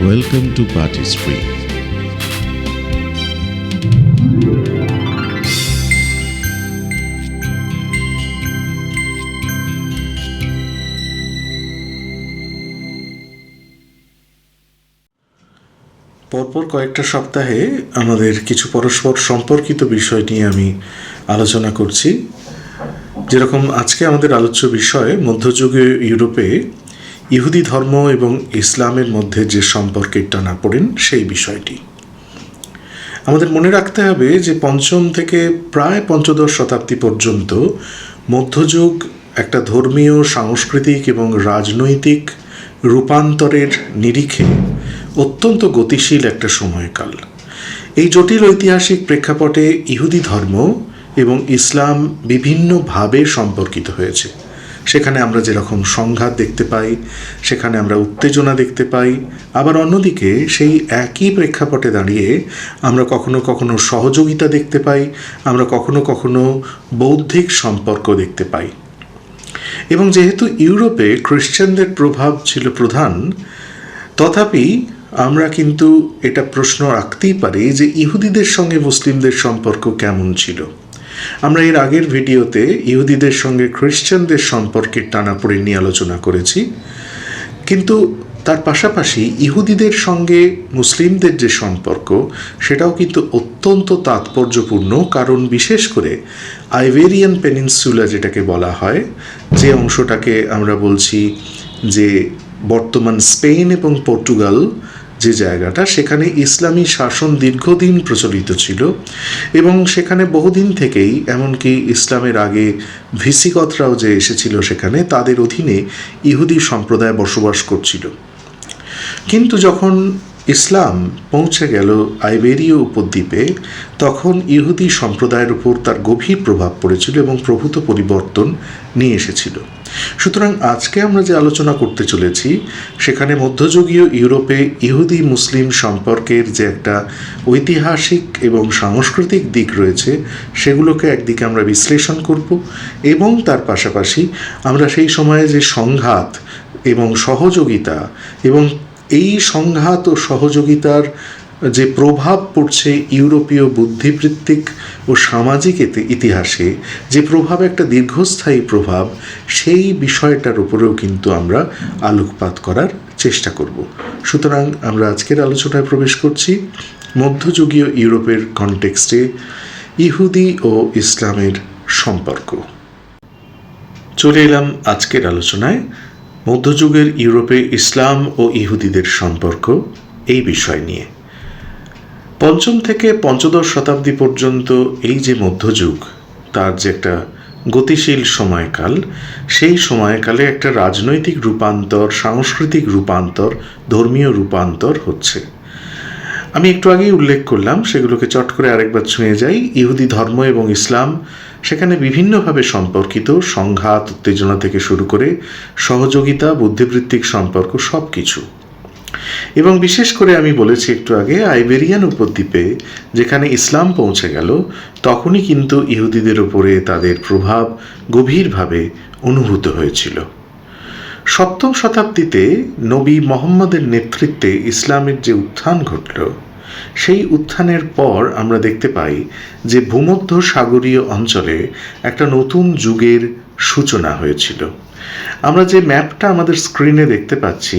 Welcome to Party Street. পরপর কয়েকটা সপ্তাহে আমাদের কিছু পরস্পর সম্পর্কিত বিষয় নিয়ে আমি আলোচনা করছি যেরকম আজকে আমাদের আলোচ্য বিষয়, মধ্যযুগীয় ইউরোপে ইহুদি ধর্ম এবং ইসলামের মধ্যে যে সম্পর্কের টানা পড়েন সেই বিষয়টি। আমাদের মনে রাখতে হবে যে পঞ্চম থেকে প্রায় পঞ্চদশ শতাব্দী পর্যন্ত মধ্যযুগ একটা ধর্মীয়, সাংস্কৃতিক এবং রাজনৈতিক রূপান্তরের নিরিখে অত্যন্ত গতিশীল একটা সময়কাল। এই জটিল ঐতিহাসিক প্রেক্ষাপটে ইহুদি ধর্ম এবং ইসলাম বিভিন্নভাবে সম্পর্কিত হয়েছে। সেখানে আমরা যেরকম সংঘাত দেখতে পাই, সেখানে আমরা উত্তেজনা দেখতে পাই, আবার অন্যদিকে সেই একই প্রেক্ষাপটে দাঁড়িয়ে আমরা কখনো কখনো সহযোগিতা দেখতে পাই, আমরা কখনো কখনো বৌদ্ধিক সম্পর্ক দেখতে পাই। এবং যেহেতু ইউরোপে খ্রিশ্চানদের প্রভাব ছিল প্রধান, তথাপি আমরা কিন্তু এটা প্রশ্ন রাখতেই পারি যে ইহুদিদের সঙ্গে মুসলিমদের সম্পর্ক কেমন ছিল। আমরা এর আগের ভিডিওতে ইহুদিদের সঙ্গে খ্রিশ্চানদের সম্পর্কের টানাপড়ে নিয়ে আলোচনা করেছি। কিন্তু তার পাশাপাশি ইহুদিদের সঙ্গে মুসলিমদের যে সম্পর্ক, সেটাও কিন্তু অত্যন্ত তাৎপর্যপূর্ণ। কারণ বিশেষ করে আইভেরিয়ান পেনিনসুলা যেটাকে বলা হয়, যে অংশটাকে আমরা বলছি যে বর্তমান স্পেন এবং পর্তুগাল যে জায়গাটা, সেখানে ইসলামী শাসন দীর্ঘদিন প্রচলিত ছিল এবং সেখানে বহুদিন থেকেই, এমনকি ইসলামের আগে ভিসিকতরাও যে এসেছিল সেখানে, তাদের অধীনে ইহুদি সম্প্রদায় বসবাস করছিল। কিন্তু যখন ইসলাম পৌঁছে গেল আইবেরীয় উপদ্বীপে, তখন ইহুদি সম্প্রদায়ের উপর তার গভীর প্রভাব পড়েছিল এবং প্রভূত পরিবর্তন নিয়ে এসেছিল। সুতরাং আজকে আমরা যে আলোচনা করতে চলেছি, সেখানে মধ্যযুগীয় ইউরোপে ইহুদি মুসলিম সম্পর্কের যে একটা ঐতিহাসিক এবং সাংস্কৃতিক দিক রয়েছে, সেগুলোকে একদিকে আমরা বিশ্লেষণ করব এবং তার পাশাপাশি আমরা সেই সময়ে যে সংঘাত এবং সহযোগিতা এবং এই সংঘাত ও সহযোগিতার যে প্রভাব পড়ছে ইউরোপীয় বুদ্ধিবৃত্তিক ও সামাজিক ইতি- ইতিহাসে, যে প্রভাব একটা দীর্ঘস্থায়ী প্রভাব, সেই বিষয়টার উপরেও কিন্তু আমরা আলোকপাত করার চেষ্টা করব। সুতরাং আমরা আজকের আলোচনায় প্রবেশ করছি মধ্যযুগীয় ইউরোপের কনটেক্সটে ইহুদি ও ইসলামের সম্পর্ক। চলে এলাম আজকের আলোচনায়। মধ্যযুগের ইউরোপে ইসলাম ও ইহুদিদের সম্পর্ক এই বিষয় নিয়ে। পঞ্চম থেকে পঞ্চদশ শতাব্দী পর্যন্ত এই যে মধ্যযুগ, তার যে একটা গতিশীল সময়কাল, সেই সময়কালে একটা রাজনৈতিক রূপান্তর, সাংস্কৃতিক রূপান্তর, ধর্মীয় রূপান্তর হচ্ছে। আমি একটু আগেই উল্লেখ করলাম, সেগুলোকে চট করে আরেকবার ছুঁয়ে যাই। ইহুদি ধর্ম এবং ইসলাম সেখানে বিভিন্নভাবে সম্পর্কিত, সংঘাত, উত্তেজনা থেকে শুরু করে সহযোগিতা, বুদ্ধিবৃত্তিক সম্পর্ক সব কিছু এবং বিশেষ করে আমি বলেছি একটু আগে, আইবেরিয়ান উপদ্বীপে যেখানে ইসলাম পৌঁছে গেল, তখনই কিন্তু ইহুদিদের উপরে তাদের প্রভাব গভীরভাবে অনুভূত হয়েছিল। সপ্তম শতাব্দীতে নবী মোহাম্মদের নেতৃত্বে ইসলামের যে উত্থান ঘটল, সেই উত্থানের পর আমরা দেখতে পাই যে ভূমধ্য সাগরীয় অঞ্চলে একটা নতুন যুগের সূচনা হয়েছিল। আমরা যে ম্যাপটা আমাদের স্ক্রিনে দেখতে পাচ্ছি,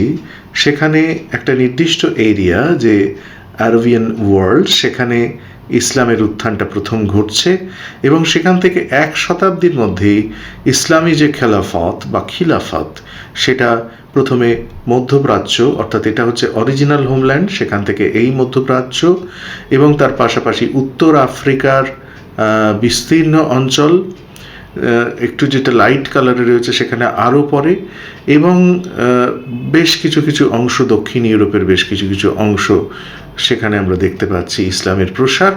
সেখানে একটা নির্দিষ্ট এরিয়া যে আরবিয়ান ওয়ার্ল্ড, সেখানে ইসলামের উত্থানটা প্রথম ঘটছে এবং সেখান থেকে এক শতাব্দীর মধ্যেই ইসলামী যে খেলাফত বা খিলাফত, সেটা প্রথমে মধ্যপ্রাচ্য, অর্থাৎ এটা হচ্ছে অরিজিনাল হোমল্যান্ড সেখান থেকে এই মধ্যপ্রাচ্য এবং তার পাশাপাশি উত্তর আফ্রিকার বিস্তীর্ণ অঞ্চল একটু যেটা লাইট কালারে রয়েছে সেখানে আরও পরে, এবং বেশ কিছু কিছু অংশ দক্ষিণ ইউরোপের বেশ কিছু কিছু অংশ সেখানে আমরা দেখতে পাচ্ছি ইসলামের প্রসার,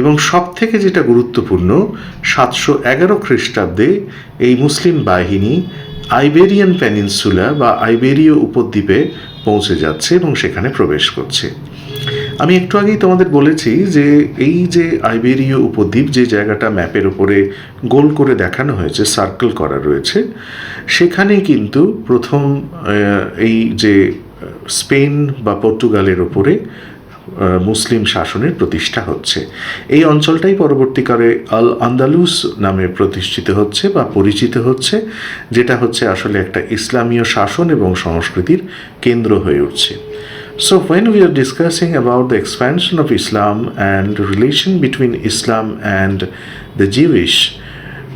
এবং সব থেকে যেটা গুরুত্বপূর্ণ, সাতশো এগারো খ্রিস্টাব্দে এই মুসলিম বাহিনী আইবেরিয়ান প্যানিনসুলা বা আইবেরীয় উপদ্বীপে পৌঁছে যাচ্ছে এবং সেখানে প্রবেশ করছে। আমি একটু আগেই তোমাদের বলেছি যে এই যে আইবেরীয় উপদ্বীপ যে জায়গাটা ম্যাপের উপরে গোল করে দেখানো হয়েছে সার্কেল করা রয়েছে সেখানে কিন্তু প্রথম এই যে স্পেন বা পর্তুগালের ওপরে মুসলিম শাসনের প্রতিষ্ঠা হচ্ছে। এই অঞ্চলটাই পরবর্তীকালে আল আন্দালুস নামে প্রতিষ্ঠিত হচ্ছে বা পরিচিত হচ্ছে, যেটা হচ্ছে আসলে একটা ইসলামীয় শাসন এবং সংস্কৃতির কেন্দ্র হয়ে উঠছে। So, when we are discussing about the expansion of Islam and relation between Islam and the Jewish,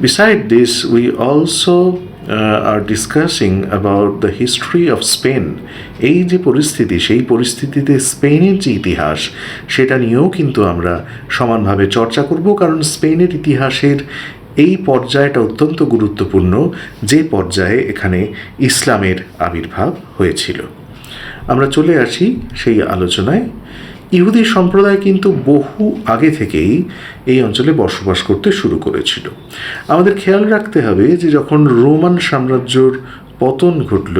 beside this, we also uh, are discussing about the history of Spain. এই যে পরিস্থিতি সেই পরিস্থিতিতে স্পেনের যে ইতিহাস সেটা নিয়েও কিন্তু আমরা সমানভাবে চর্চা করব কারণ স্পেনের ইতিহাসের এই পর্যায়টা অত্যন্ত গুরুত্বপূর্ণ যে পর্যায়ে এখানে ইসলামের আবির্ভাব হয়েছিল আমরা চলে আসি সেই আলোচনায়। ইহুদি সম্প্রদায় কিন্তু বহু আগে থেকেই এই অঞ্চলে বসবাস করতে শুরু করেছিল। আমাদের খেয়াল রাখতে হবে যে যখন রোমান সাম্রাজ্যর পতন ঘটল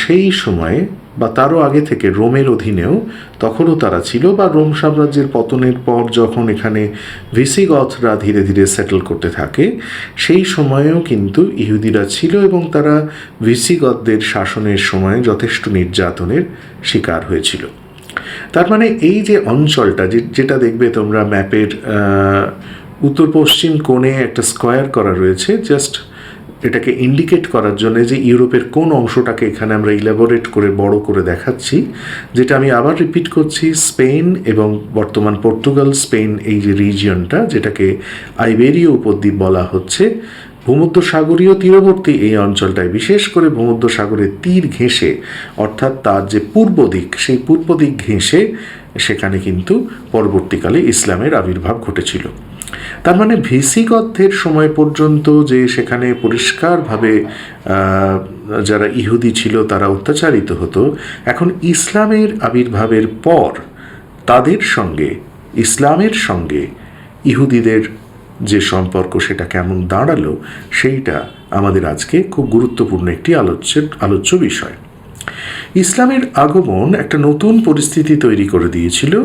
সেই সময়ে বা তারও আগে থেকে রোমের অধীনেও তখনও তারা ছিল বা রোম সাম্রাজ্যের পতনের পর যখন এখানে ভিসিগথরা ধীরে ধীরে সেটেল করতে থাকে, সেই সময়েও কিন্তু ইহুদিরা ছিল এবং তারা ভিসিগতদের শাসনের সময় যথেষ্ট নির্যাতনের শিকার হয়েছিল। তার মানে এই যে অঞ্চলটা যেটা দেখবে তোমরা ম্যাপের উত্তর পশ্চিম কোণে একটা স্কোয়ার করা রয়েছে, জাস্ট এটাকে ইন্ডিকেট করার জন্য যে ইউরোপের কোন অংশটাকে এখানে আমরা ইলাবোরেট করে, বড় করে দেখাচ্ছি, যেটা আমি আবার রিপিট করছি, স্পেন এবং বর্তমান পর্তুগাল, স্পেন এই যে রিজিয়নটা যেটাকে আইবেরীয় উপদ্বীপ বলা হচ্ছে ভূমধ্য সাগরীয় তীরবর্তী এই অঞ্চলটায়, বিশেষ করে ভূমধ্য সাগরের তীর ঘেঁষে, অর্থাৎ তার যে পূর্ব দিক, সেই পূর্ব দিক ঘেঁষে, সেখানে কিন্তু পরবর্তীকালে ইসলামের আবির্ভাব ঘটেছিল। তার মানে ভিসি ভিসিগতদের সময় পর্যন্ত যে সেখানে পরিষ্কারভাবে যারা ইহুদি ছিল তারা অত্যাচারিত হতো, এখন ইসলামের আবির্ভাবের পর তাদের সঙ্গে, ইসলামের সঙ্গে ইহুদিদের যে সম্পর্ক সেটা কেমন দাঁড়াল সেইটা আমাদের আজকে খুব গুরুত্বপূর্ণ একটি আলোচ্যের আলোচ্য বিষয়। ইসলামের আগমন একটা নতুন পরিস্থিতি তৈরি করে দিয়েছিল।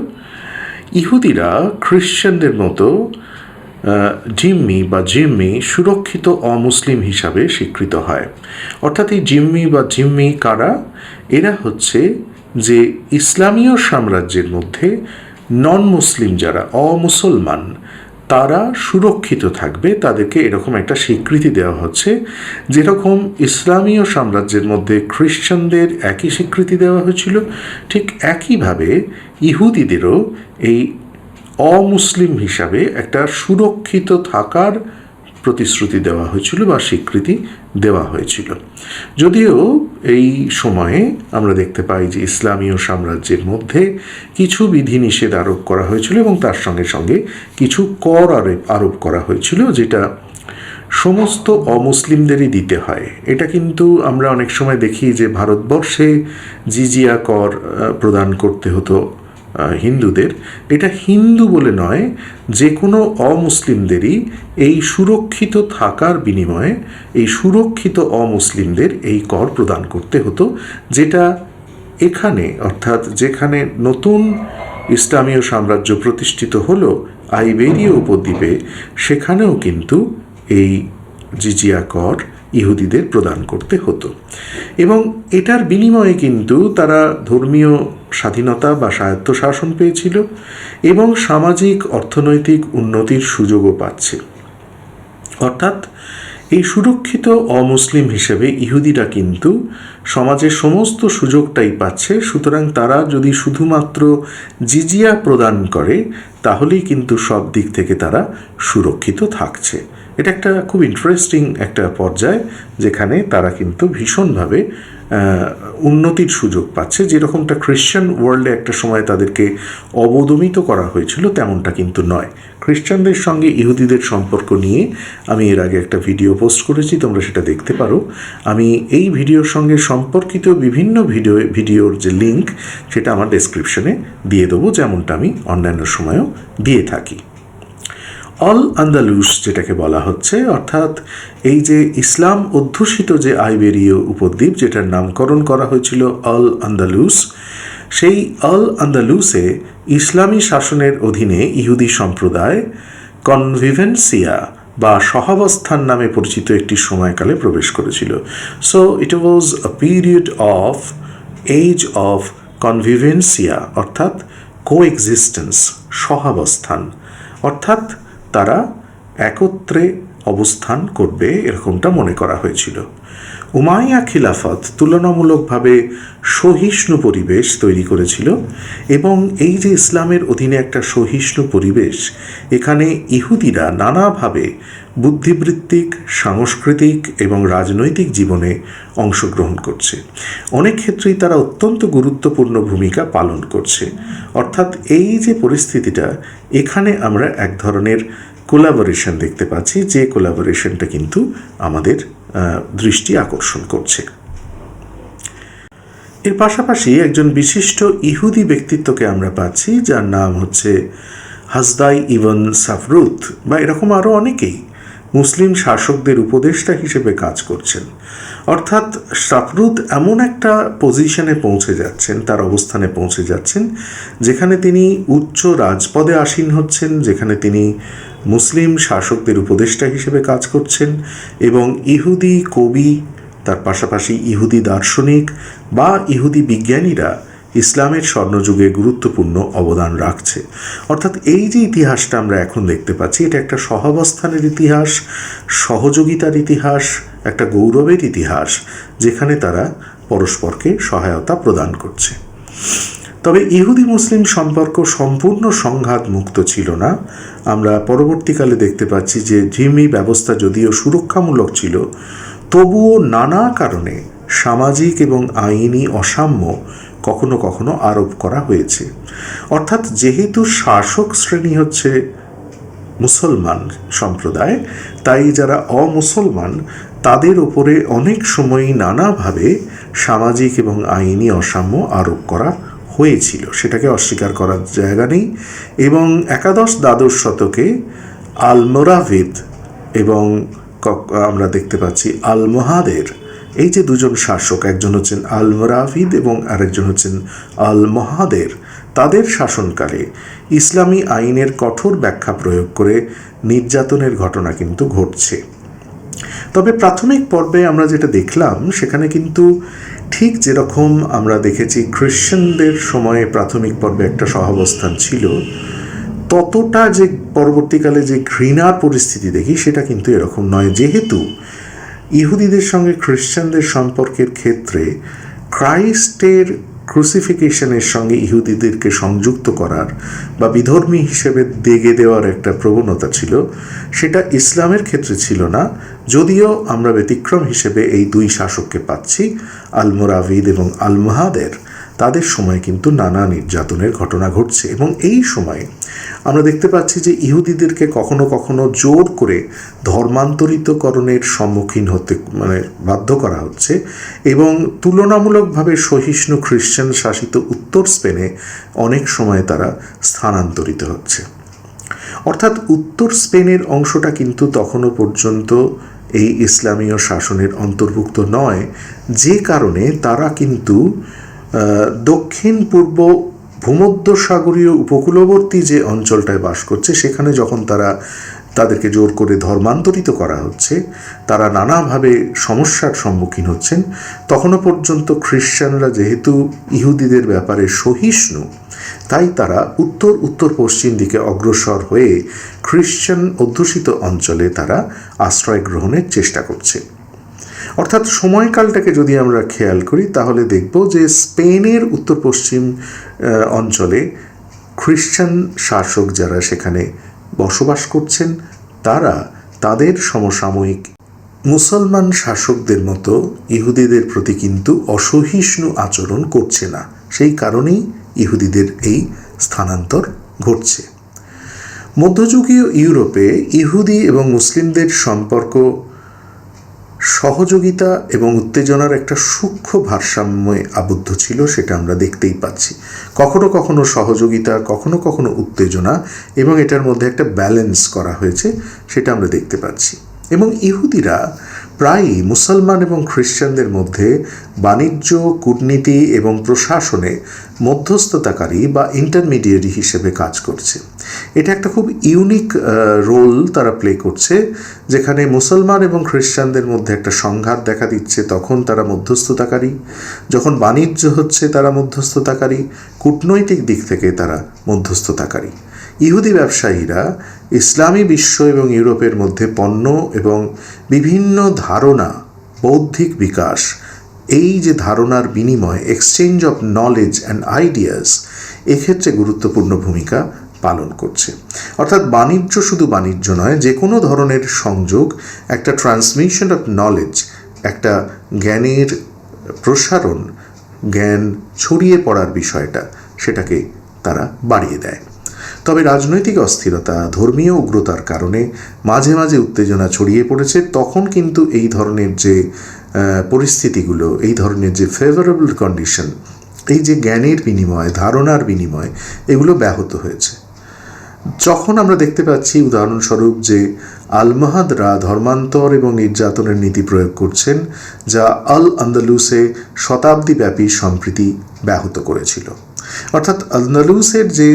ইহুদিরা খ্রিশ্চানদের মতো জিম্মি বা জিম্মি সুরক্ষিত অমুসলিম হিসাবে স্বীকৃত হয়। অর্থাৎ এই জিম্মি বা জিম্মি কারা? এরা হচ্ছে যে ইসলামীয় সাম্রাজ্যের মধ্যে নন মুসলিম যারা, অমুসলমান, তারা সুরক্ষিত থাকবে। তাদেরকে এরকম একটা স্বীকৃতি দেওয়া হচ্ছে। যেরকম ইসলামীয় সাম্রাজ্যের মধ্যে খ্রিশ্চানদের একই স্বীকৃতি দেওয়া হয়েছিল, ঠিক একইভাবে ইহুদিদেরও এই অমুসলিম হিসাবে একটা সুরক্ষিত থাকার প্রতিশ্রুতি দেওয়া হয়েছিল বা স্বীকৃতি দেওয়া হয়েছিল। যদিও এই সময়ে আমরা দেখতে পাই যে ইসলামীয় সাম্রাজ্যের মধ্যে কিছু বিধিনিষেধ আরোপ করা হয়েছিল এবং তার সঙ্গে সঙ্গে কিছু কর আরোপ করা হয়েছিল যেটা সমস্ত অমুসলিমদেরই দিতে হয়। এটা কিন্তু আমরা অনেক সময় দেখি যে ভারতবর্ষে জিজিয়া কর প্রদান করতে হতো। হিন্দুদের। এটা হিন্দু বলে নয় যে কোনো অমুসলিমদেরই এই সুরক্ষিত থাকার বিনিময়ে এই সুরক্ষিত অমুসলিমদের এই কর প্রদান করতে হতো, যেটা এখানে, অর্থাৎ যেখানে নতুন ইসলামীয় সাম্রাজ্য প্রতিষ্ঠিত হলো, আইবেরীয় উপদ্বীপে, সেখানেও কিন্তু এই জিজিয়া কর ইহুদিদের প্রদান করতে হতো। এবং এটার বিনিময়ে কিন্তু তারা ধর্মীয় স্বাধীনতা বা স্বায়ত্তশাসন পেয়েছিল এবং সামাজিক, অর্থনৈতিক উন্নতির সুযোগও পাচ্ছে। অর্থাৎ এই সুরক্ষিত অমুসলিম হিসেবে ইহুদিরা কিন্তু সমাজের সমস্ত সুযোগটাই পাচ্ছে, সুতরাং তারা যদি শুধুমাত্র জিজিয়া প্রদান করে, তাহলেই কিন্তু সব দিক থেকে তারা সুরক্ষিত থাকছে। এটা একটা খুব ইন্টারেস্টিং একটা পর্যায়, যেখানে তারা কিন্তু ভীষণভাবে উন্নতির সুযোগ পাচ্ছে। যেরকমটা খ্রিশ্চান ওয়ার্ল্ডে একটা সময় তাদেরকে অবদমিত করা হয়েছিল, তেমনটা কিন্তু নয়। খ্রিশ্চানদের সঙ্গে ইহুদিদের সম্পর্ক নিয়ে আমি এর আগে একটা ভিডিও পোস্ট করেছি, তোমরা সেটা দেখতে পারো। আমি এই ভিডিওর সঙ্গে সম্পর্কিত বিভিন্ন ভিডিও ভিডিওর যে লিংক সেটা আমার ডেসক্রিপশনে দিয়ে দেবো, যেমনটা আমি অন্যান্য সময়ও দিয়ে থাকি। অল আন্দালুস যেটাকে বলা হচ্ছে, অর্থাৎ এই যে ইসলাম অধ্যুষিত যে আইবেরীয় উপদ্বীপ যেটার নামকরণ করা হয়েছিল অল আন্দালুস, সেই অল আন্দালুসে ইসলামী শাসনের অধীনে ইহুদি সম্প্রদায় কনভিভেন্সিয়া বা সহাবস্থান নামে পরিচিত একটি সময়কালে প্রবেশ করেছিল। So it was a period of age of convivencia অর্থাৎ কো এক্সিস্টেন্স সহাবস্থান। অর্থাৎ তারা একত্রে অবস্থান করবে এরকমটা মনে করা হয়েছিল। উমাইয়া খিলাফত তুলনামূলকভাবে সহিষ্ণু পরিবেশ তৈরি করেছিল এবং এই যে ইসলামের অধীনে একটা সহিষ্ণু পরিবেশ, এখানে ইহুদিরা নানাভাবে বুদ্ধিবৃত্তিক, সাংস্কৃতিক এবং রাজনৈতিক জীবনে অংশগ্রহণ করছে। অনেক ক্ষেত্রেই তারা অত্যন্ত গুরুত্বপূর্ণ ভূমিকা পালন করছে। অর্থাৎ এই যে পরিস্থিতিটা, এখানে আমরা এক ধরনের কোলাবোরেশন দেখতে পাচ্ছি। যে কোলাবোরেশনটা কিন্তু আমাদের দৃষ্টি আকর্ষণ করছে। এর পাশাপাশি একজন বিশিষ্ট ইহুদি ব্যক্তিত্বকে আমরা পাচ্ছি, যার নাম হচ্ছে হাসদাই ইবন সাফরুত বা এরকম আরও অনেকেই মুসলিম শাসকদের উপদেষ্টা হিসেবে কাজ করছেন। অর্থাৎ সাফরুত এমন একটা পজিশনে পৌঁছে যাচ্ছেন, তার অবস্থানে পৌঁছে যাচ্ছেন, যেখানে তিনি উচ্চ রাজপদে আসীন হচ্ছেন, যেখানে তিনি মুসলিম শাসকদের উপদেষ্টা হিসেবে কাজ করছেন এবং ইহুদি কবি, তার পাশাপাশি ইহুদি দার্শনিক বা ইহুদি বিজ্ঞানীরা ইসলামের স্বর্ণযুগে গুরুত্বপূর্ণ অবদান রাখছে। অর্থাৎ এই যে ইতিহাসটা আমরা এখন দেখতে পাচ্ছি, এটা একটা সহাবস্থানের ইতিহাস, সহযোগিতার ইতিহাস, একটা গৌরবের ইতিহাস, যেখানে তারা পরস্পরকে সহায়তা প্রদান করছে। তবে ইহুদি মুসলিম সম্পর্ক সম্পূর্ণ সংঘাত মুক্ত ছিল না। আমরা পরবর্তীকালে দেখতে পাচ্ছি যে জিমি ব্যবস্থা যদিও সুরক্ষামূলক ছিল, তবুও নানা কারণে সামাজিক এবং আইনি অসাম্য কখনো কখনো আরোপ করা হয়েছে। অর্থাৎ যেহেতু শাসক শ্রেণি হচ্ছে মুসলমান সম্প্রদায়, তাই যারা অমুসলমান, তাদের ওপরে অনেক সময়ই নানাভাবে সামাজিক এবং আইনি অসাম্য আরোপ করা হয়েছিল, সেটাকে অস্বীকার করার জায়গা নেই। এবং একাদশ দ্বাদশ শতকে আলমোরাভিদ এবং আমরা দেখতে পাচ্ছি আলমোহাদের, এই যে দুজন শাসক, একজন হচ্ছেন আল মোরাভিদ এবং আরেকজন হচ্ছেন আল মহাদের তাদের শাসনকালে ইসলামী আইনের কঠোর ব্যাখ্যা প্রয়োগ করে নির্যাতনের ঘটনা কিন্তু ঘটছে। তবে প্রাথমিক পর্বে আমরা যেটা দেখলাম, সেখানে কিন্তু ঠিক যেরকম আমরা দেখেছি খ্রিশ্চানদের সময়ে প্রাথমিক পর্বে একটা সহাবস্থান ছিল, ততটা যে পরবর্তীকালে যে ঘৃণার পরিস্থিতি দেখি সেটা কিন্তু এরকম নয়। যেহেতু ইহুদিদের সঙ্গে খ্রিশ্চানদের সম্পর্কের ক্ষেত্রে ক্রাইস্টের ক্রুসিফিকেশনের সঙ্গে ইহুদিদেরকে সংযুক্ত করার বা বিধর্মী হিসেবে দেগে দেওয়ার একটা প্রবণতা ছিল, সেটা ইসলামের ক্ষেত্রে ছিল না। যদিও আমরা ব্যতিক্রম হিসেবে এই দুই শাসককে পাচ্ছি আলমোরাভিদ এবং আলমহাদের। তাদের সময় কিন্তু নানা নির্যাতনের ঘটনা ঘটছে এবং এই সময়ে আমরা দেখতে পাচ্ছি যে ইহুদিদেরকে কখনো কখনো জোর করে ধর্মান্তরিতকরণের সম্মুখীন হতে মানে বাধ্য করা হচ্ছে এবং তুলনামূলকভাবে সহিষ্ণু খ্রিশ্চান শাসিত উত্তর স্পেনে অনেক সময় তারা স্থানান্তরিত হচ্ছে। অর্থাৎ উত্তর স্পেনের অংশটা কিন্তু তখনও পর্যন্ত এই ইসলামীয় শাসনের অন্তর্ভুক্ত নয়, যে কারণে তারা কিন্তু দক্ষিণ পূর্ব ভূমধ্যসাগরীয় উপকূলবর্তী যে অঞ্চলটায় বাস করছে, সেখানে যখন তারা তাদেরকে জোর করে ধর্মান্তরিত করা হচ্ছে, তারা নানাভাবে সমস্যার সম্মুখীন হচ্ছেন। তখনও পর্যন্ত খ্রিস্টানরা যেহেতু ইহুদিদের ব্যাপারে সহিষ্ণু, তাই তারা উত্তর উত্তর পশ্চিম দিকে অগ্রসর হয়ে খ্রিশ্চান অধ্যুষিত অঞ্চলে তারা আশ্রয় গ্রহণের চেষ্টা করছে। অর্থাৎ সময়কালটাকে যদি আমরা খেয়াল করি, তাহলে দেখব যে স্পেনের উত্তর পশ্চিম অঞ্চলে খ্রিশ্চান শাসক যারা সেখানে বসবাস করছেন, তারা তাদের সমসাময়িক মুসলমান শাসকদের মতো ইহুদিদের প্রতি কিন্তু অসহিষ্ণু আচরণ করছে না। সেই কারণেই ইহুদিদের এই স্থানান্তর ঘটছে। মধ্যযুগীয় ইউরোপে ইহুদি এবং মুসলিমদের সম্পর্ক সহযোগিতা এবং উত্তেজনার একটা সূক্ষ্ম ভারসাম্যে আবদ্ধ ছিল সেটা আমরা দেখতেই পাচ্ছি। কখনো কখনো সহযোগিতা, কখনো কখনো উত্তেজনা এবং এটার মধ্যে একটা ব্যালেন্স করা হয়েছে, সেটা আমরা দেখতে পাচ্ছি। এবং ইহুদিরা প্রায়ই মুসলমান এবং খ্রিস্টানদের মধ্যে বাণিজ্য, কূটনীতি এবং প্রশাসনে মধ্যস্থতাকারী বা ইন্টারমিডিয়েরি হিসেবে কাজ করছে। এটা একটা খুব ইউনিক রোল তারা প্লে করছে, যেখানে মুসলমান এবং খ্রিস্টানদের মধ্যে একটা সংঘাত দেখা দিচ্ছে, তখন তারা মধ্যস্থতাকারী। যখন বাণিজ্য হচ্ছে, তারা মধ্যস্থতাকারী। কূটনৈতিক দিক থেকে তারা মধ্যস্থতাকারী। ইহুদি ব্যবসায়ীরা ইসলামী বিশ্ব এবং ইউরোপের মধ্যে পণ্য এবং বিভিন্ন ধারণা, বৌদ্ধিক বিকাশ, এই যে ধারণার বিনিময় exchange of knowledge and ideas এক্ষেত্রে গুরুত্বপূর্ণ ভূমিকা পালন করছে। অর্থাৎ বাণিজ্য শুধু বাণিজ্য নয়, যে কোনো ধরনের সংযোগ, একটা ট্রান্সমিশন অফ নলেজ একটা জ্ঞানের প্রসারণ, জ্ঞান ছড়িয়ে পড়ার বিষয়টা, সেটাকে তারা বাড়িয়ে দেয়। তবে রাজনৈতিক অস্থিরতা, ধর্মীয় উগ্রতার কারণে মাঝে মাঝে উত্তেজনা ছড়িয়ে পড়েছে, তখন কিন্তু এই ধরনের যে পরিস্থিতিগুলো, এই ধরনের যে ফেভারেবল কন্ডিশন এই যে জ্ঞানের বিনিময়, ধারণার বিনিময়, এগুলো ব্যাহত হয়েছে। যখন আমরা দেখতে পাচ্ছি, উদাহরণস্বরূপ যে আলমাহাদরা ধর্মান্তর এবং নির্যাতনের নীতি প্রয়োগ করছেন, যা আল আন্দালুসে শতাব্দীব্যাপী সম্প্রীতি ব্যাহত করেছিল। অর্থাৎ আন্দালুসের যে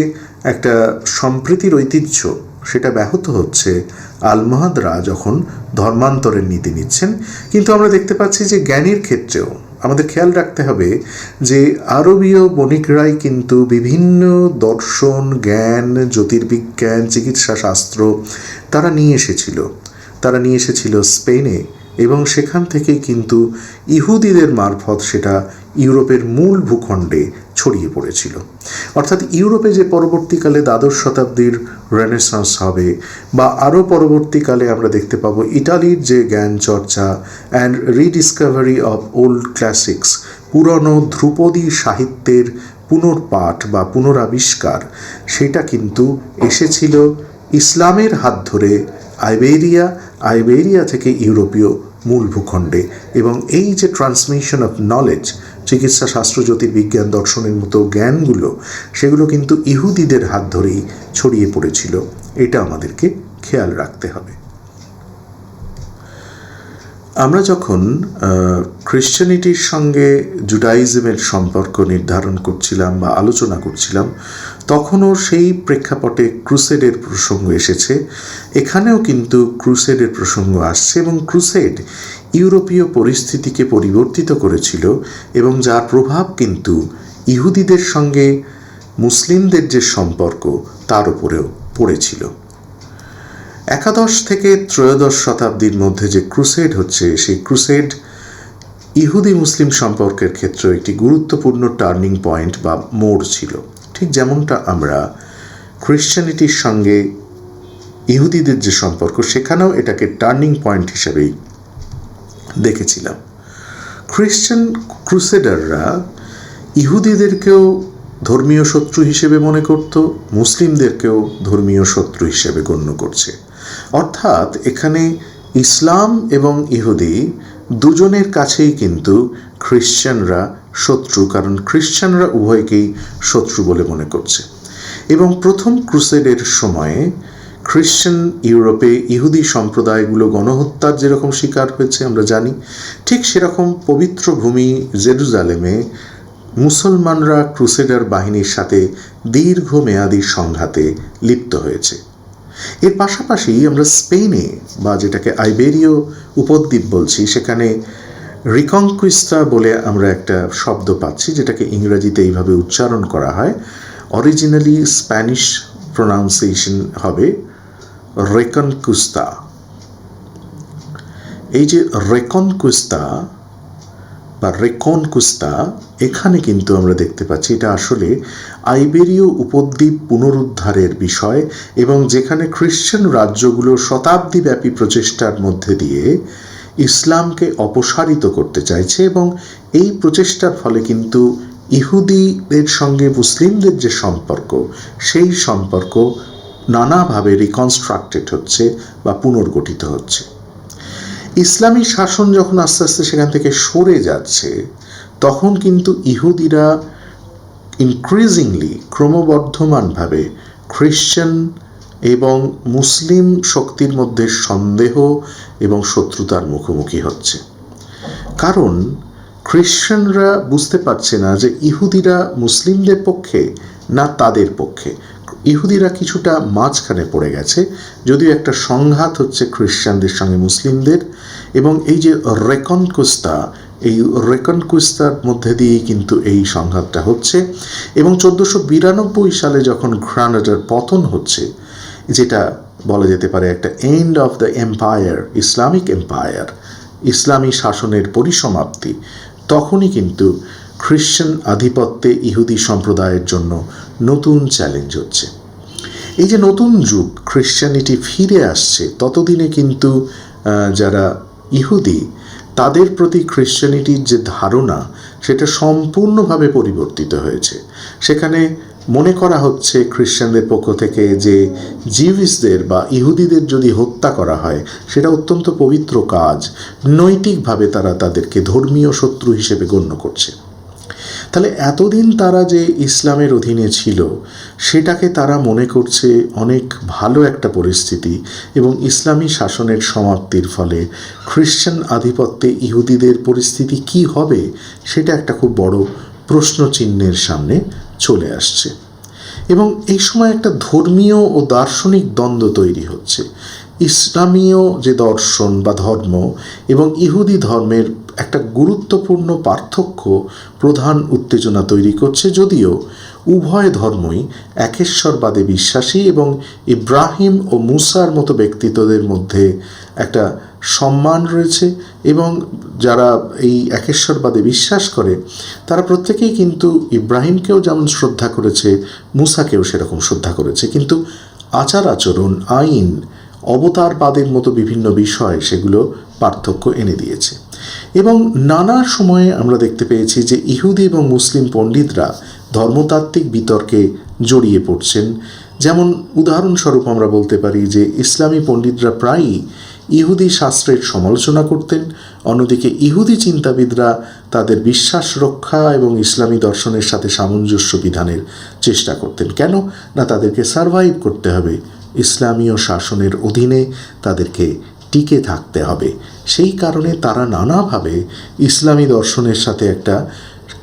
একটা সম্প্রীতির ঐতিহ্য, সেটা ব্যাহত হচ্ছে আলমাহাদরা যখন ধর্মান্তরের নীতি নিচ্ছেন। কিন্তু আমরা দেখতে পাচ্ছি যে জ্ঞানের ক্ষেত্রেও আমাদের খেয়াল রাখতে হবে যে আরবীয় বণিকরাই কিন্তু বিভিন্ন দর্শন, জ্ঞান, জ্যোতির্বিজ্ঞান, চিকিৎসা শাস্ত্র তারা নিয়ে এসেছিল। তারা নিয়ে এসেছিল স্পেনে এবং সেখান থেকেই কিন্তু ইহুদিদের মারফত সেটা ইউরোপের মূল ভূখণ্ডে ছড়িয়ে পড়েছিল। অর্থাৎ ইউরোপে যে পরবর্তীকালে দ্বাদশ শতাব্দীর রেনেসাঁস হবে বা আরও পরবর্তীকালে আমরা দেখতে পাবো ইটালির যে জ্ঞান চর্চা and rediscovery of old classics পুরনো ধ্রুপদী সাহিত্যের পুনর্পাঠ বা পুনরাবিষ্কার, সেটা কিন্তু এসেছিল ইসলামের হাত ধরে আইবেরিয়া আইবেরিয়া থেকে ইউরোপীয় মূল ভূখণ্ডে এবং এই যে ট্রান্সমিশন অফ নলেজ চিকিৎসা শাস্ত্র, জ্যোতির্বিজ্ঞান, দর্শনের মতো জ্ঞানগুলো, সেগুলো কিন্তু ইহুদিদের হাত ধরেই ছড়িয়ে পড়েছিল। এটা আমাদেরকে খেয়াল রাখতে হবে। আমরা যখন খ্রিশ্চানিটির সঙ্গে জুডাইজমের সম্পর্ক নির্ধারণ করছিলাম বা আলোচনা করছিলাম, তখনও সেই প্রেক্ষাপটে ক্রুসেডের প্রসঙ্গ এসেছে। এখানেও কিন্তু ক্রুসেডের প্রসঙ্গ আসছে এবং ক্রুসেড ইউরোপীয় পরিস্থিতিকে পরিবর্তিত করেছিল এবং যার প্রভাব কিন্তু ইহুদিদের সঙ্গে মুসলিমদের যে সম্পর্ক, তার উপরেও পড়েছিল। একাদশ থেকে ত্রয়োদশ শতাব্দীর মধ্যে যে ক্রুসেড হচ্ছে, সেই ক্রুসেড ইহুদি মুসলিম সম্পর্কের ক্ষেত্রে একটি গুরুত্বপূর্ণ টার্নিং পয়েন্ট বা মোড় ছিল। ঠিক যেমনটা আমরা খ্রিশ্চানিটির সঙ্গে ইহুদিদের যে সম্পর্ক, সেখানেও এটাকে টার্নিং পয়েন্ট হিসেবেই দেখেছিলাম। খ্রিশ্চান ক্রুসেডাররা ইহুদিদেরকেও ধর্মীয় শত্রু হিসেবে মনে করত, মুসলিমদেরকেও ধর্মীয় শত্রু হিসেবে গণ্য করছে। অর্থাৎ এখানে ইসলাম এবং ইহুদি দুজনের কাছেই কিন্তু খ্রিশ্চানরা শত্রু, কারণ খ্রিশ্চানরা উভয়কেই শত্রু বলে মনে করছে। এবং প্রথম ক্রুসেডের সময়ে খ্রিশ্চান ইউরোপে ইহুদি সম্প্রদায়গুলো গণহত্যার যেরকম শিকার হয়েছে আমরা জানি, ঠিক সেরকম পবিত্র ভূমি জেরুজালেমে মুসলমানরা ক্রুসেডার বাহিনীর সাথে দীর্ঘমেয়াদী সংঘাতে লিপ্ত হয়েছে। এর পাশাপাশি আমরা স্পেনে বা যেটাকে আইবেরীয় উপদ্বীপ বলছি, সেখানে রিকংকুইস্তা বলে আমরা একটা শব্দ পাচ্ছি, যেটাকে ইংরেজিতে এইভাবে উচ্চারণ করা হয়। অরিজিনালি স্প্যানিশ প্রোনাউন্সিয়েশন হবে রেকনকুস্তা। এই যে রেকনকুস্তা বা রেকন কুস্তা, এখানে কিন্তু আমরা দেখতে পাচ্ছি এটা আসলে আইবেরীয় উপদ্বীপ পুনরুদ্ধারের বিষয় এবং যেখানে খ্রিশ্চান রাজ্যগুলো শতাব্দীব্যাপী প্রচেষ্টার মধ্যে দিয়ে ইসলামকে অপসারিত করতে চাইছে এবং এই প্রচেষ্টার ফলে কিন্তু ইহুদিদের সঙ্গে মুসলিমদের যে সম্পর্ক, সেই সম্পর্ক নানাভাবে রিকনস্ট্রাক্টেড হচ্ছে বা পুনর্গঠিত হচ্ছে। ইসলামী শাসন যখন আস্তে আস্তে সেখান থেকে সরে যাচ্ছে, তখন কিন্তু ইহুদিরা ইনক্রিজিংলি ক্রমবর্ধমানভাবে খ্রিশ্চান এবং মুসলিম শক্তির মধ্যে সন্দেহ এবং শত্রুতার মুখোমুখি হচ্ছে। কারণ খ্রিশ্চানরা বুঝতে পারছে না যে ইহুদিরা মুসলিমদের পক্ষে না তাদের পক্ষে। ইহুদিরা কিছুটা মাঝখানে পড়ে গেছে, যদিও একটা সংঘাত হচ্ছে খ্রিস্টানদের সঙ্গে মুসলিমদের, এবং এই যে রেকনকুস্তা, এই রেকনকুস্তার মধ্যে দিয়েই কিন্তু এই সংঘাতটা হচ্ছে, এবং চোদ্দোশো বিরানব্বই সালে যখন গ্রানাডার পতন হচ্ছে, যেটা বলা যেতে পারে একটা end of the empire Islamic empire ইসলামী শাসনের পরিসমাপ্তি, তখনই কিন্তু খ্রিশ্চান আধিপত্যে ইহুদি সম্প্রদায়ের জন্য নতুন চ্যালেঞ্জ হচ্ছে। এই যে নতুন যুগ, খ্রিশ্চানিটি ফিরে আসছে, ততদিনে কিন্তু যারা ইহুদি, তাদের প্রতি খ্রিশ্চানিটির যে ধারণা, সেটা সম্পূর্ণভাবে পরিবর্তিত হয়েছে। সেখানে মনে করা হচ্ছে খ্রিশ্চানদের পক্ষ থেকে যে জিভিসদের বা ইহুদিদের যদি হত্যা করা হয়, সেটা অত্যন্ত পবিত্র কাজ, নৈতিকভাবে তারা তাদেরকে ধর্মীয় শত্রু হিসেবে গণ্য করছে। তাহলে এতদিন তারা যে ইসলামের অধীনে ছিল, সেটাকে তারা মনে করছে অনেক ভালো একটা পরিস্থিতি এবং ইসলামী শাসনের সমাপ্তির ফলে খ্রিশ্চান আধিপত্যে ইহুদিদের পরিস্থিতি কি হবে, সেটা একটা খুব বড় প্রশ্নচিহ্নের সামনে চলে আসছে। এবং এই সময় একটা ধর্মীয় ও দার্শনিক দ্বন্দ্ব তৈরি হচ্ছে। ইসলামীয় যে দর্শন বা ধর্ম এবং ইহুদি ধর্মের একটা গুরুত্বপূর্ণ পার্থক্য প্রধান উত্তেজনা তৈরি করছে যদিও উভয় ধর্মই একেশ্বরবাদে বিশ্বাসী এবং ইব্রাহিম ও মুসার মতো ব্যক্তিত্বদের মধ্যে একটা সম্মান রয়েছে এবং যারা এই একেশ্বরবাদে বিশ্বাস করে, তারা প্রত্যেকেই কিন্তু ইব্রাহিমকেও যেমন শ্রদ্ধা করেছে, মুসাকেও সেরকম শ্রদ্ধা করেছে। কিন্তু আচার আচরণ, আইন, অবতারবাদের মতো বিভিন্ন বিষয় সেগুলো পার্থক্য এনে দিয়েছে। এবং নানা সময়ে আমরা দেখতে পেয়েছি যে ইহুদি এবং মুসলিম পণ্ডিতরা ধর্মতাত্ত্বিক বিতর্কে জড়িয়ে পড়ছেন। যেমন উদাহরণস্বরূপ আমরা বলতে পারি যে ইসলামী পণ্ডিতরা প্রায়ই ইহুদি শাস্ত্রের সমালোচনা করতেন, অন্যদিকে ইহুদি চিন্তাবিদরা তাদের বিশ্বাস রক্ষা এবং ইসলামী দর্শনের সাথে সামঞ্জস্য বিধানের চেষ্টা করতেন। কেন? না, তাদেরকে সারভাইভ করতে হবে। ইসলামীয় শাসনের অধীনে তাদেরকে টিকে থাকতে হবে। সেই কারণে তারা নানাভাবে ইসলামী দর্শনের সাথে একটা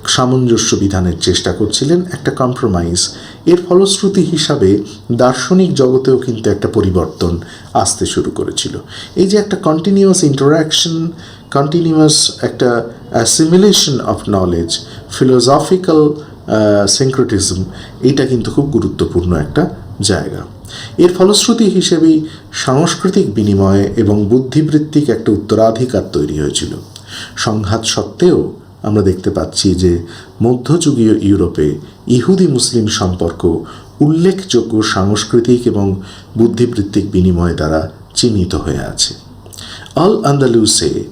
সামঞ্জস্য বিধানের চেষ্টা করছিলেন, একটা কম্প্রোমাইজ এর ফলশ্রুতি হিসাবে দার্শনিক জগতেও কিন্তু একটা পরিবর্তন আসতে শুরু করেছিল। এই যে একটা কন্টিনিউয়াস ইন্টারাকশন কন্টিনিউয়াস একটা assimilation of knowledge philosophical syncretism এটা কিন্তু খুব গুরুত্বপূর্ণ একটা জায়গা। এর ফলশ্রুতি হিসেবেই সাংস্কৃতিক বিনিময়ে এবং বুদ্ধিবৃত্তিক একটা উত্তরাধিকার তৈরি হয়েছিল। সংঘাত সত্ত্বেও আমরা দেখতে পাচ্ছি যে মধ্যযুগীয় ইউরোপে ইহুদি মুসলিম সম্পর্ক উল্লেখযোগ্য সাংস্কৃতিক এবং বুদ্ধিবৃত্তিক বিনিময় দ্বারা চিহ্নিত হয়ে আছে। আল আন্দালুসে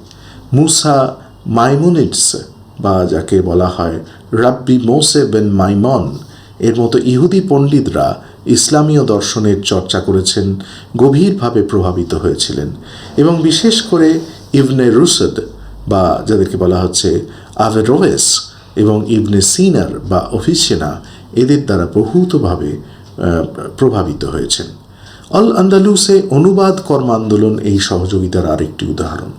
মুসা মাইমুনিডস বা যাকে বলা হয় রাব্বি মোসে বেন মাইমন এর মতো ইহুদি পণ্ডিতরা ইসলামীয় দর্শনের চর্চা করেছেন, গভীরভাবে প্রভাবিত হয়েছিলেন এবং বিশেষ করে ইবনে রুসদ বা যাদেরকে বলা হচ্ছে আভেরোয়েস এবং ইবনে সিনার বা অফিসেনা এদের দ্বারা বহুতভাবে প্রভাবিত হয়েছেন। অল আন্দালুসে অনুবাদ কর্ম আন্দোলন এই সহযোগিতার আরেকটি উদাহরণ।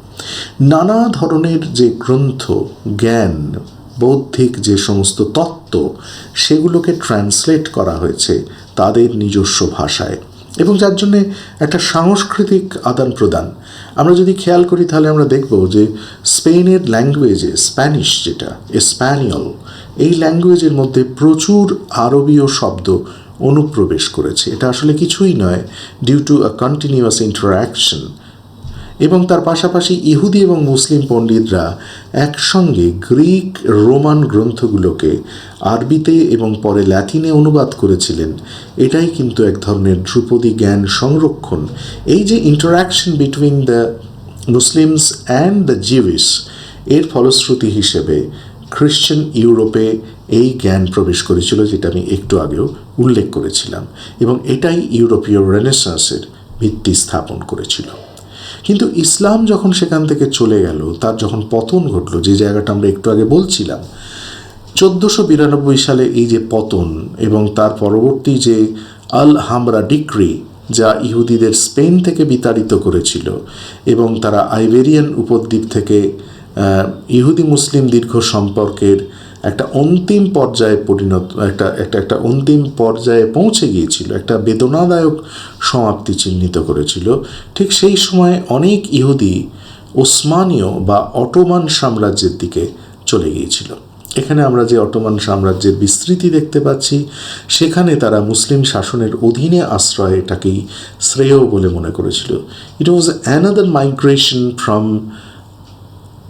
নানা ধরনের যে গ্রন্থ, জ্ঞান, বৌদ্ধিক যে সমস্ত তত্ত্ব, সেগুলোকে ট্রান্সলেট করা হয়েছে তাদের নিজস্ব ভাষায়। এবং যার জন্যে একটা সাংস্কৃতিক আদান প্রদান। আমরা যদি খেয়াল করি তাহলে আমরা দেখব যে স্পেনের ল্যাঙ্গুয়েজে স্প্যানিশ যেটা, স্প্যানিয়ল, এই ল্যাঙ্গুয়েজের মধ্যে প্রচুর আরবীয় শব্দ অনুপ্রবেশ করেছে। এটা আসলে কিছুই নয়। Due to a continuous interaction এবং তার পাশাপাশি ইহুদি এবং মুসলিম পণ্ডিতরা একসঙ্গে গ্রিক রোমান গ্রন্থগুলোকে আরবিতে এবং পরে ল্যাটিনে অনুবাদ করেছিলেন। এটাই কিন্তু এক ধরনের ধ্রুপদী জ্ঞান সংরক্ষণ। এই যে interaction between the Muslims and the Jewish এর ফলশ্রুতি হিসেবে খ্রিশ্চান ইউরোপে এই জ্ঞান প্রবেশ করেছিল, যেটা আমি একটু আগেও উল্লেখ করেছিলাম। এবং এটাই ইউরোপীয় রেনেসাঁসের ভিত্তি স্থাপন করেছিল। কিন্তু ইসলাম যখন সেখান থেকে চলে গেল, তার যখন পতন ঘটলো, যে জায়গাটা আমরা একটু আগে বলছিলাম, চোদ্দোশো বিরানব্বই সালে এই যে পতন এবং তার পরবর্তী যে আল হামরা ডিক্রি, যা ইহুদিদের স্পেন থেকে বিতাড়িত করেছিল এবং তারা আইবেরিয়ান উপদ্বীপ থেকে ইহুদি মুসলিম দীর্ঘ সম্পর্কের একটা অন্তিম পর্যায়ে পরিণত, একটা একটা একটা অন্তিম পর্যায়ে পৌঁছে গিয়েছিল, একটা বেদনাদায়ক সমাপ্তি চিহ্নিত করেছিল। ঠিক সেই সময় অনেক ইহুদি ওসমানীয় বা অটোমান সাম্রাজ্যের দিকে চলে গিয়েছিল। এখানে আমরা যে অটোমান সাম্রাজ্যের বিস্তৃতি দেখতে পাচ্ছি, সেখানে তারা মুসলিম শাসনের অধীনে আশ্রয় এটাকেই শ্রেয় বলে মনে করেছিল। It was another migration from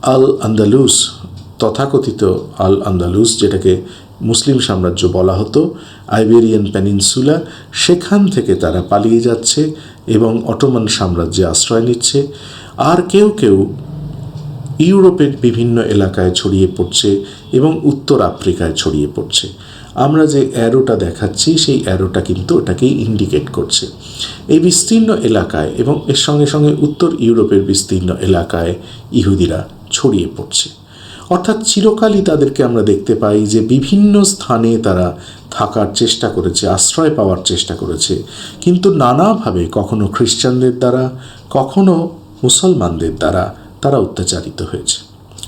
Al Andalus তথাকথিত আল আন্দালুস যেটাকে মুসলিম সাম্রাজ্য বলা হতো, আইবেরিয়ান পেনিনসুলা, সেখান থেকে তারা পালিয়ে যাচ্ছে এবং অটোমান সাম্রাজ্যে আশ্রয় নিচ্ছে। আর কেউ কেউ ইউরোপের বিভিন্ন এলাকায় ছড়িয়ে পড়ছে এবং উত্তর আফ্রিকায় ছড়িয়ে পড়ছে। আমরা যে অ্যারোটা দেখাচ্ছি, সেই অ্যারোটা কিন্তু ওটাকেই ইন্ডিকেট করছে। এই বিস্তীর্ণ এলাকায় এবং এর সঙ্গে সঙ্গে উত্তর ইউরোপের বিস্তীর্ণ এলাকায় ইহুদিরা ছড়িয়ে পড়ছে। অর্থাৎ চিরকালই তাদেরকে আমরা দেখতে পাই যে বিভিন্ন স্থানে তারা থাকার চেষ্টা করেছে, আশ্রয় পাওয়ার চেষ্টা করেছে। কিন্তু নানাভাবে কখনো খ্রিস্টানদের দ্বারা, কখনো মুসলমানদের দ্বারা তারা অত্যাচারিত হয়েছে।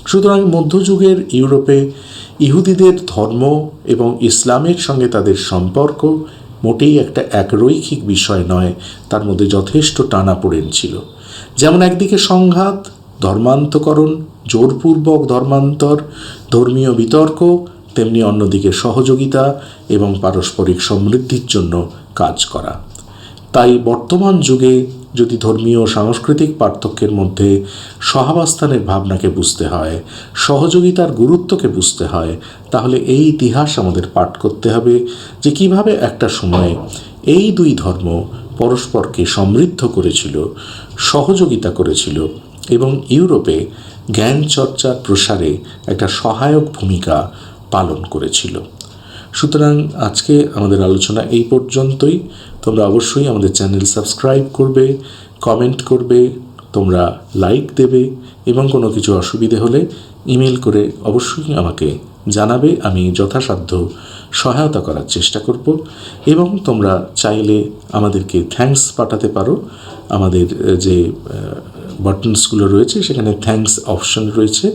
সুতরাং মধ্যযুগের ইউরোপে ইহুদিদের ধর্ম এবং ইসলামের সঙ্গে তাদের সম্পর্ক মোটেই একটা একরৈখিক বিষয় নয়, তার মধ্যে যথেষ্ট টানাপোড়েন ছিল। যেমন একদিকে সংঘাত, ধর্মান্তকরণ জোরপূর্বক ধর্মান্তর, ধর্মীয় বিতর্ক, তেমনি অন্যদিকে সহযোগিতা এবং পারস্পরিক সমৃদ্ধির জন্য কাজ করা। তাই বর্তমান যুগে যদি ধর্মীয় সাংস্কৃতিক পার্থক্যের মধ্যে সহাবস্থানের ভাবনাকে বুঝতে হয়, সহযোগিতার গুরুত্বকে বুঝতে হয়, তাহলে এই ইতিহাস আমাদের পাঠ করতে হবে যে কীভাবে একটা সময়ে এই দুই ধর্ম পরস্পরকে সমৃদ্ধ করেছিল, সহযোগিতা করেছিল এবং ইউরোপে জ্ঞান চর্চার প্রসারে একটা সহায়ক ভূমিকা পালন করেছিল। সুতরাং আজকে আমাদের আলোচনা এই পর্যন্তই। তোমরা অবশ্যই আমাদের চ্যানেল সাবস্ক্রাইব করবে, কমেন্ট করবে, তোমরা লাইক দেবে এবং কোনো কিছু অসুবিধে হলে ইমেল করে অবশ্যই আমাকে জানাবে। আমি যথাসাধ্য সহায়তা করার চেষ্টা করব এবং তোমরা চাইলে আমাদেরকে থ্যাঙ্কস পাঠাতে পারো। আমাদের যে বাটনসগুলো রয়েছে, সেখানে থ্যাঙ্কস অপশন রয়েছে।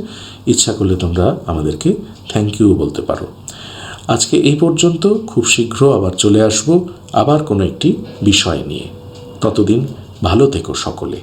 ইচ্ছা করলে তোমরা আমাদেরকে থ্যাংক ইউ বলতে পারো। আজকে এই পর্যন্ত, খুব শীঘ্র আবার চলে আসব, আবার কোনো একটি বিষয় নিয়ে। ততদিন ভালো থেকো সকলে।